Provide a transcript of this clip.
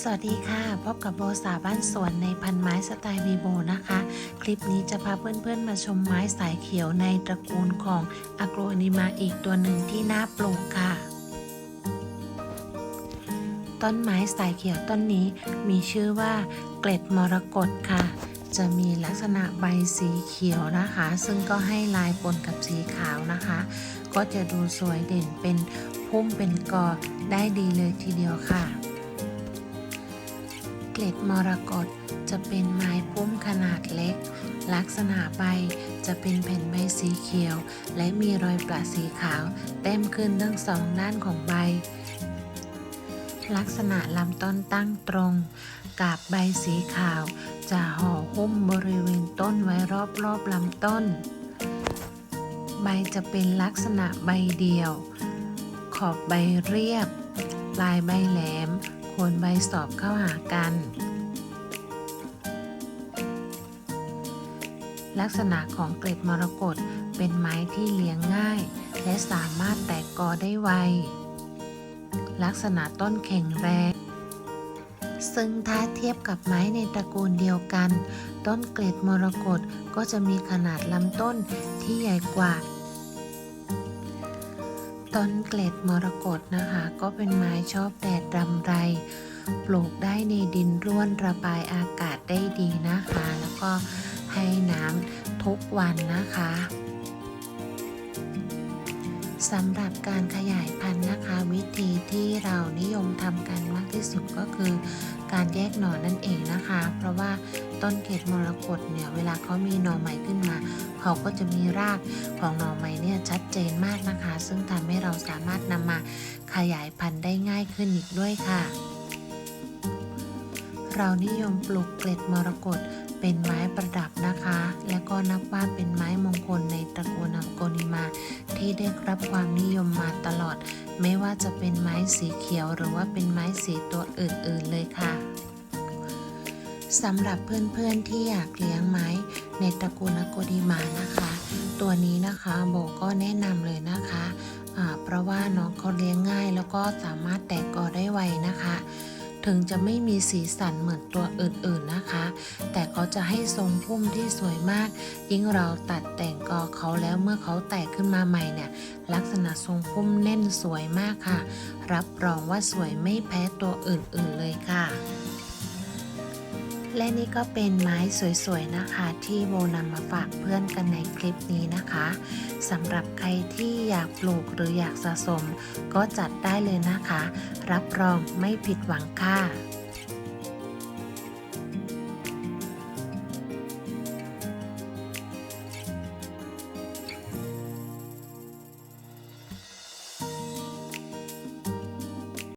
สวัสดีค่ะ พบกับโบสาบ้านสวนในพันไม้สไตล์วีโบนะคะ คลิปนี้จะพาเพื่อนๆมาชมไม้สายเขียวในตระกูลของอะโกรนิมาอีกตัวหนึ่งที่น่าปลูกค่ะ ต้นไม้สายเขียวต้นนี้มีชื่อว่าเกล็ดมรกตค่ะ จะมีลักษณะใบสีเขียวนะคะ ซึ่งก็ให้ลายปนกับสีขาวนะคะ ก็จะดูสวยเด่นเป็นพุ่มเป็นกอได้ดีเลยทีเดียวค่ะ เกล็ดมรกตจะเป็นไม้พุ่มขนาดเล็ก ลักษณะใบจะเป็นแผ่นใบสีเขียว และมีรอยประสีขาว เต็มขึ้นทั้งสองด้านของใบ ลักษณะลำต้นตั้งตรง กาบใบสีขาว จะห่อหุ้มบริเวณต้นไว้รอบๆลำต้น ใบจะเป็นลักษณะใบเดียว ขอบใบเรียบ ปลายใบแหลม โคนใบสอบเข้าหากัน ลักษณะของเกล็ดมรกตเป็นไม้ที่เลี้ยงง่าย และสามารถแตกกอได้ไว ลักษณะต้นแข็งแรง ซึ่งถ้าเทียบกับไม้ในตระกูลเดียวกัน ต้นเกล็ดมรกตก็จะมีขนาดลำต้นที่ใหญ่กว่า ต้นเกล็ดมรกตนะคะ ก็เป็นไม้ชอบแดดรำไร ปลูกได้ในดินร่วนระบายอากาศได้ดีนะคะ แล้วก็ให้น้ำทุกวันนะคะสำหรับการขยายพันธุ์นะคะ วิธีที่เรานิยมทำกันมากที่สุดก็คือ การแยกหน่อนั่นเองนะคะ เพราะว่าต้นเกล็ดมรกตเนี่ยเวลาเขามีหน่อใหม่ขึ้นมา เขาก็จะมีรากของหน่อใหม่เนี่ยชัดเจนมากนะคะ ซึ่งทำให้เราสามารถนำมาขยายพันธุ์ได้ง่ายขึ้นอีกด้วยค่ะ เรานิยมปลูกเกล็ดมรกตเป็นไม้ประดับนะคะ และก็นับว่าเป็นไม้มงคลในตระกูลอังโกนิมา ที่ได้รับความนิยมมาตลอด ไม่ว่าจะเป็นไม้สีเขียวหรือว่าเป็นไม้สีตัวอื่นๆเลยค่ะสำหรับเพื่อนๆที่อยากเลี้ยงไม้ในตระกูลอัโกนิมานะคะ ตัวนี้นะคะโบก็แนะนำเลยนะคะเพราะว่าน้องเขาเลี้ยงง่าย แล้วก็สามารถแตกกอได้ไวนะคะ ถึงจะไม่มีสีสันเหมือนตัวอื่นๆนะคะ แต่เขาจะให้ทรงพุ่มที่สวยมาก ยิ่งเราตัดแต่งกอเขาแล้วเมื่อเขาแตกขึ้นมาใหม่เนี่ย ลักษณะทรงพุ่มแน่นสวยมากค่ะ รับรองว่าสวยไม่แพ้ตัวอื่นๆเลยค่ะ และนี่ก็เป็นไม้สวยๆนะคะ ที่โบนำมาฝากเพื่อนกันในคลิปนี้นะคะสำหรับใครที่อยากปลูกหรืออยากสะสม ก็จัดได้เลยนะคะ รับรองไม่ผิดหวังค่ะ